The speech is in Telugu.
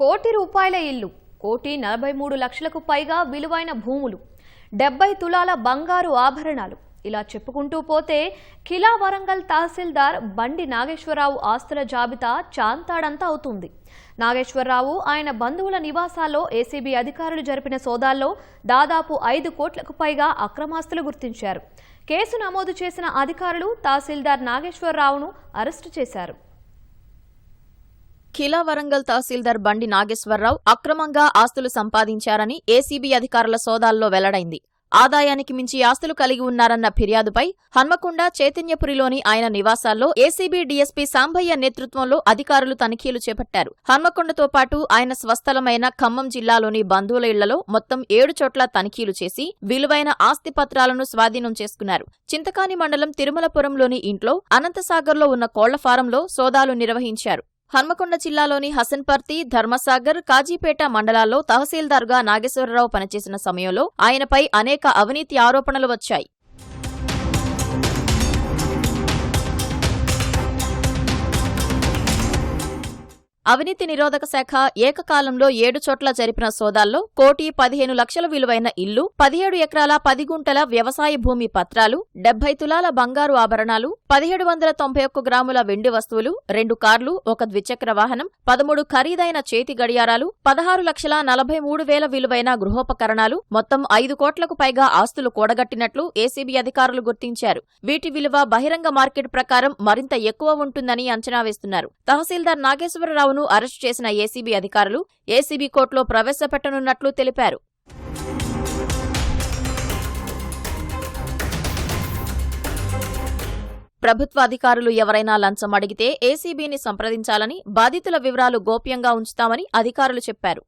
కోటి రూపాయల ఇల్లు కోటి నలభై మూడు లక్షలకు పైగా విలువైన భూములు డెబ్బై తులాల బంగారు ఆభరణాలు. ఇలా చెప్పుకుంటూ పోతే కిలా వరంగల్ తహసీల్దార్ బండి నాగేశ్వరరావు ఆస్తుల జాబితా చాంతాడంతా అవుతుంది. నాగేశ్వరరావు ఆయన బంధువుల నివాసాల్లో ఏసీబీ అధికారులు జరిపిన సోదాల్లో దాదాపు ఐదు కోట్లకు పైగా అక్రమాస్తులు గుర్తించారు. కేసు నమోదు చేసిన అధికారులు తహసీల్దార్ నాగేశ్వరరావును అరెస్టు చేశారు. ఖిలా వరంగల్ తహసీల్దార్ బండి నాగేశ్వరరావు అక్రమంగా ఆస్తులు సంపాదించారని ఏసీబీ అధికారుల సోదాల్లో వెల్లడైంది. ఆదాయానికి మించి ఆస్తులు కలిగి ఉన్నారన్న ఫిర్యాదుపై హన్మకొండ చైతన్యపురిలోని ఆయన నివాసాల్లో ఏసీబీ డీఎస్పీ సాంబయ్య నేతృత్వంలో అధికారులు తనిఖీలు చేపట్టారు. హన్మకొండతో పాటు ఆయన స్వస్థలమైన ఖమ్మం జిల్లాలోని బంధువుల ఇళ్ళలో మొత్తం ఏడు చోట్ల తనిఖీలు చేసి విలువైన ఆస్తి పత్రాలను స్వాధీనం చేసుకున్నారు. చింతకాని మండలం తిరుమలపురంలోని ఇంట్లో అనంతసాగర్లో ఉన్న కోళ్ళ ఫారంలో సోదాలు నిర్వహించారు. హన్మకొండ జిల్లాలోని హసన్పర్తి ధర్మసాగర్ కాజీపేట మండలాల్లో తహసీల్దార్గా నాగేశ్వరరావు పనిచేసిన సమయంలో ఆయనపై అనేక అవినీతి ఆరోపణలు వచ్చాయి. అవినీతి నిరోధక శాఖ ఏకకాలంలో ఏడు చోట్ల జరిపిన సోదాల్లో కోటి పదిహేను లక్షల విలువైన ఇల్లు పదిహేడు ఎకరాల పది గుంటల వ్యవసాయ భూమి పత్రాలు డెబ్బై తులాల బంగారు ఆభరణాలు పదిహేడు వందల తొంభై ఒక్క గ్రాముల వెండి వస్తువులు రెండు కార్లు ఒక ద్విచక్ర వాహనం పదమూడు ఖరీదైన చేతి గడియారాలు పదహారు లక్షల నలభై మూడు వేల విలువైన గృహోపకరణాలు మొత్తం ఐదు కోట్లకు పైగా ఆస్తులు కూడగట్టినట్లు ఏసీబీ అధికారులు గుర్తించారు. వీటి విలువ బహిరంగ మార్కెట్ ప్రకారం మరింత ఎక్కువ ఉంటుందని అంచనా వేస్తున్నారు. తహసీల్దార్ నాగేశ్వరరావును అరెస్టు చేసిన ఏసీబీ అధికారులు ఏసీబీ కోర్టులో ప్రవేశపెట్టనున్నట్లు తెలిపారు. ప్రభుత్వ అధికారులు ఎవరైనా లంచం అడిగితే ఏసీబీని సంప్రదించాలని బాధితుల వివరాలు గోప్యంగా ఉంచుతామని అధికారులు చెప్పారు.